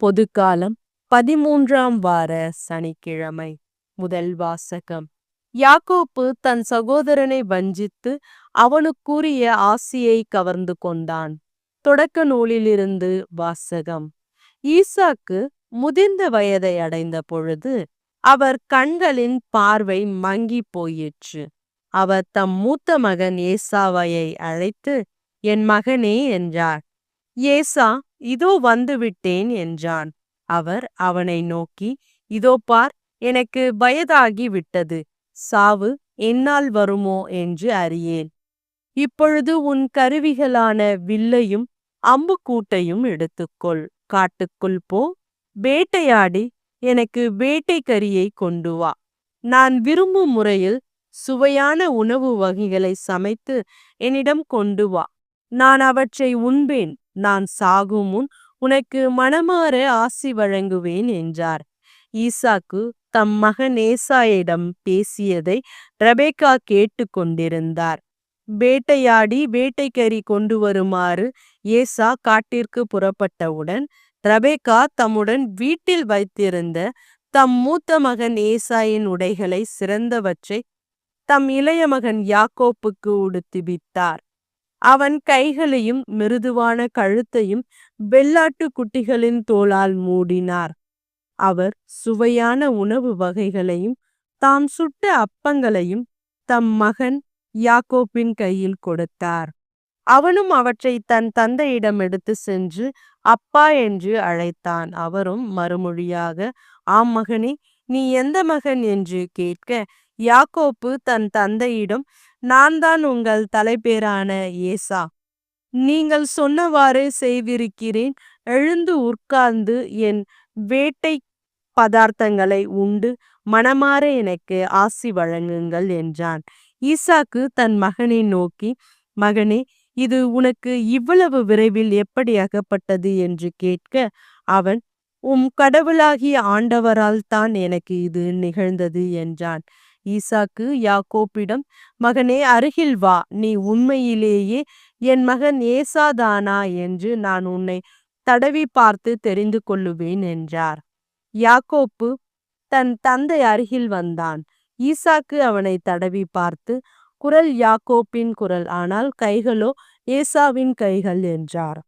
பொதுக்காலம் பதிமூன்றாம் வார சனிக்கிழமை. முதல் வாசகம். யாக்கோப்பு தன் சகோதரனை வஞ்சித்து அவனுக்குரிய ஆசியை கவர்ந்து கொண்டான். தொடக்க நூலிலிருந்து வாசகம். ஈசாக்கு முதிர்ந்த வயதை அடைந்த பொழுது அவர் கண்களின் பார்வை மங்கி போயிற்று. அவர் தம் மூத்த மகன் ஏசாவையை அழைத்து என் மகனே என்றார். ஏசா இதோ வந்துவிட்டேன் என்றான். அவர் அவனை நோக்கி இதோ பார் எனக்கு வயதாகி விட்டது. சாவு என்னால் வருமோ என்று அறியேன். இப்பொழுது உன் கருவிகளான வில்லையும் அம்புக்கூட்டையும் எடுத்துக்கொள். காட்டுக்குள் போ. வேட்டையாடி எனக்கு வேட்டைக்கரியை கொண்டு வா. நான் விரும்பும் முறையில் சுவையான உணவு வகைகளை சமைத்து என்னிடம் கொண்டு வா. நான் அவற்றை உண்பேன். நான் சாகும் முன் உனக்கு மனமாற ஆசி வழங்குவேன் என்றார். ஈசாக்கு தம் மகன் ஏசாயிடம் பேசியதை ரெபேக்கா கேட்டு கொண்டிருந்தார். வேட்டையாடி வேட்டைக்கறி கொண்டு வருமாறு ஏசா காட்டிற்கு புறப்பட்டவுடன் ரபேக்கா தம்முடன் வீட்டில் வைத்திருந்த தம் மூத்த மகன் ஏசாயின் உடைகளை சிறந்தவற்றை தம் இளைய மகன் யாக்கோப்புக்கு உடுத்திவித்தார் அவன் கைகளையும் மிருதுவான கழுத்தையும் வெள்ளாட்டு குட்டிகளின் தோளால் மூடினார். அவர் சுவையான உணவு வகைகளையும் தாம் சுட்ட அப்பங்களையும் தம் மகன் யாக்கோப்பின் கையில் கொடுத்தார். அவனும் அவற்றை தன் தந்தையிடம் எடுத்து சென்று அப்பா என்று அழைத்தான். அவரும் மறுமொழியாக ஆம் மகனே நீ எந்த மகன் என்று கேட்க யாக்கோப்பு தன் தந்தையிடம் நான் தான் உங்கள் தலைப்பேரான ஏசா. நீங்கள் சொன்னவாறு செய்திருக்கிறேன் எழுந்து உட்கார்ந்து என் வேட்டை பதார்த்தங்களை உண்டு மனமாற எனக்கு ஆசி வழங்குங்கள் என்றான். ஈசாக்கு தன் மகனை நோக்கி மகனே இது உனக்கு இவ்வளவு விரைவில் எப்படி அகப்பட்டது? என்று கேட்க அவன் உம் கடவுளாகிய ஆண்டவரால் தான் எனக்கு இது நிகழ்ந்தது என்றான். ஈசாக்கு யாக்கோப்பிடம் மகனே அருகில் வா. நீ உண்மையிலேயே என் மகன் ஏசாதானா என்று நான் உன்னை தடவி பார்த்து தெரிந்து கொள்ளுவேன் என்றார். யாக்கோப்பு தன் தந்தை அருகில் வந்தான். ஈசாக்கு அவனை தடவி பார்த்து குரல் யாக்கோப்பின் குரல் ஆனால் கைகளோ ஏசாவின் கைகள் என்றார்.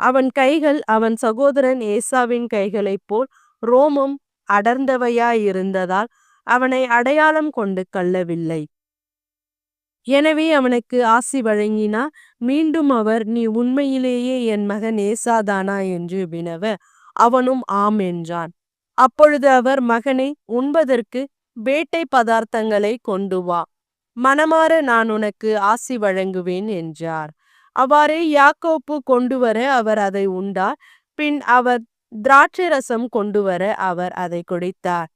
அவன் கைகள் அவன் சகோதரன் ஏசாவின் கைகளைப் போல் ரோமம் அடர்ந்தவையாயிருந்ததால் அவனை அடையாளம் கொண்டு கள்ளவில்லை. எனவே அவனுக்கு ஆசி வழங்கினா மீண்டும் அவர் நீ உண்மையிலேயே என் மகன் ஏசாதானா என்று வினவ அவனும் ஆம் என்றான். அப்பொழுது அவர் மகனை உண்பதற்கு வேட்டை பதார்த்தங்களை கொண்டு வா. மனமாற நான் உனக்கு ஆசி வழங்குவேன் என்றார். அவ்வாறே யாக்கோப்பு கொண்டு வர அவர் அதை உண்டார். பின் அவர் திராட்சை ரசம் கொண்டு வர அவர் அதை குடித்தார்.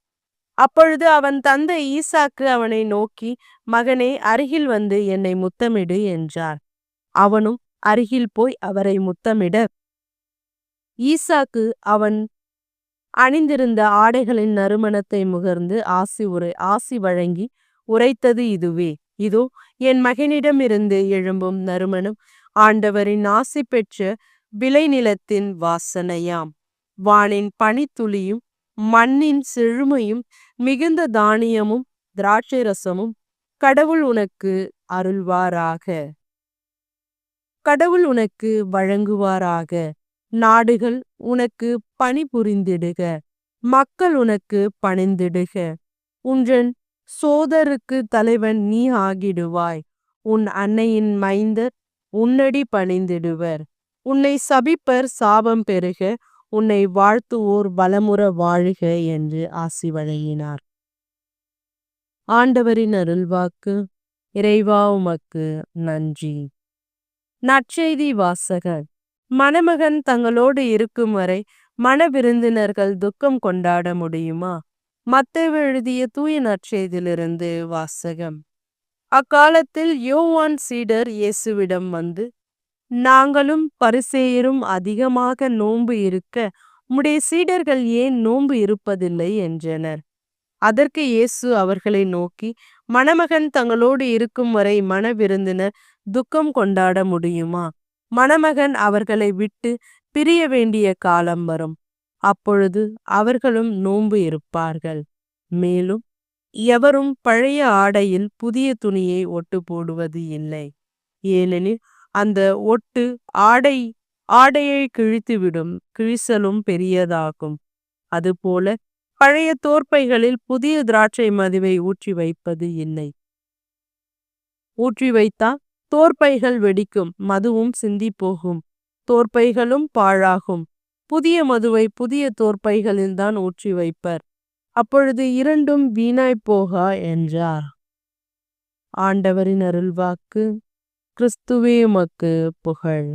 அப்பொழுது அவன் தந்தை ஈசாக்கு அவனை நோக்கி மகனே அருகில் வந்து என்னை முத்தமிடு என்றார். அவனும் அருகில் போய் அவரை முத்தமிட ஈசாக்கு அவன் அணிந்திருந்த ஆடைகளின் நறுமணத்தை முகர்ந்து ஆசி உரை ஆசி வழங்கி உரைத்தது இதுவே. இதோ என் மகனிடமிருந்து எழும்பும் நறுமணம் ஆண்டவரின் ஆசி பெற்ற விளைநிலத்தின் வாசனையாம். வானின் பனித்துளியும் மண்ணின் செழுமையும் மிகுந்த தானியமும் திராட்சை ரசமும் கடவுள் உனக்கு அருள்வாராக. கடவுள் உனக்கு வழங்குவாராக. நாடுகள் உனக்கு பணிபுரிந்திடுக. மக்கள் உனக்கு பணிந்திடுக. உன்றன் சோதருக்கு தலைவன் நீ ஆகிடுவாய். உன் அன்னையின் மைந்தர் உன்னடி பணிந்திடுவர். உன்னை சபிப்பர் சாபம் பெருக உன்னை வாழ்த்துவோர் பலமுற வாழ்க என்று ஆசி வழங்கினார். ஆண்டவரின் அருள்வாக்கு இறைவா உமக்கு நன்றி. நற்செய்தி வாசகர் மணமகன் தங்களோடு இருக்கும் வரை மன விருந்தினர்கள் துக்கம் கொண்டாட முடியுமா? மத்தேவு எழுதிய தூய நற்செய்தியிலிருந்து வாசகம். அக்காலத்தில் யோவான் சீடர் இயேசுவிடம் வந்து நாங்களும் பரிசேயரும் அதிகமாக நோன்பு இருக்க உம்முடைய சீடர்கள் ஏன் நோன்பு இருப்பதில்லை? என்றனர். அதற்கு இயேசு அவர்களை நோக்கி மணமகன் தங்களோடு இருக்கும் வரை மன விருந்தினர் துக்கம் கொண்டாட முடியுமா? மணமகன் அவர்களை விட்டு பிரிய வேண்டிய காலம் வரும். அப்பொழுது அவர்களும் நோன்பு இருப்பார்கள். மேலும் எவரும் பழைய ஆடையில் புதிய துணியை ஒட்டு போடுவது இல்லை. ஏனெனில் அந்த ஒட்டு ஆடை ஆடையை கிழித்துவிடும் கிழிசலும் பெரியதாகும். அதுபோல பழைய தோற்பைகளில் புதிய திராட்சை மதுவை ஊற்றி வைப்பது இல்லை. ஊற்றி வைத்தால் தோற்பைகள் வெடிக்கும் மதுவும் சிந்தி போகும் தோற்பைகளும் பாழாகும். புதிய மதுவை புதிய தோற்பைகளில்தான் ஊற்றி வைப்பர். அப்பொழுது இரண்டும் வீணாய்ப் போகா என்றார். ஆண்டவரின் அருள்வாக்கு கிறிஸ்துவே உமக்கு புகழ்.